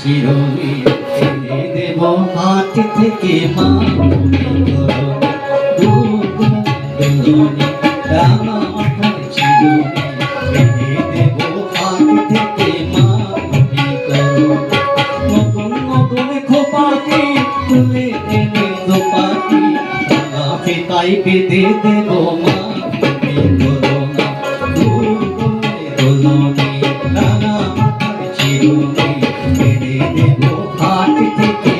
চিরনি এনে দেব হাত থেকে মা মাথার চিরনি এনে দেব হাত থেকে মা নতুন নতুন খোপাটি রাঙা ফিতাই দেব মা দেব হাত থেকে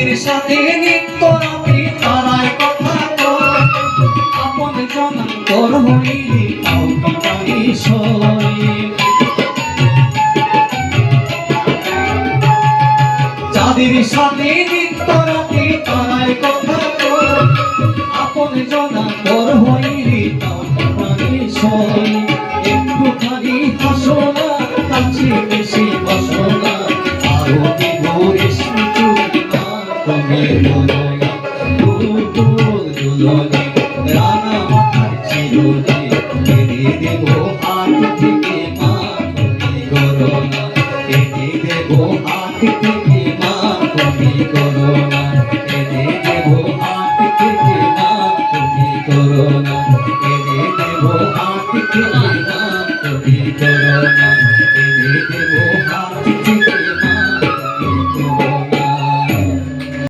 যাদের সাথে নিত্য রাতে তারাই কথা আপন জনান্তর হইলে পিতাই সয় সাথে নিত্য রাতে তারাই কথা আপন জনান্তর कोरोना बेटी देखो आखिर की माँ को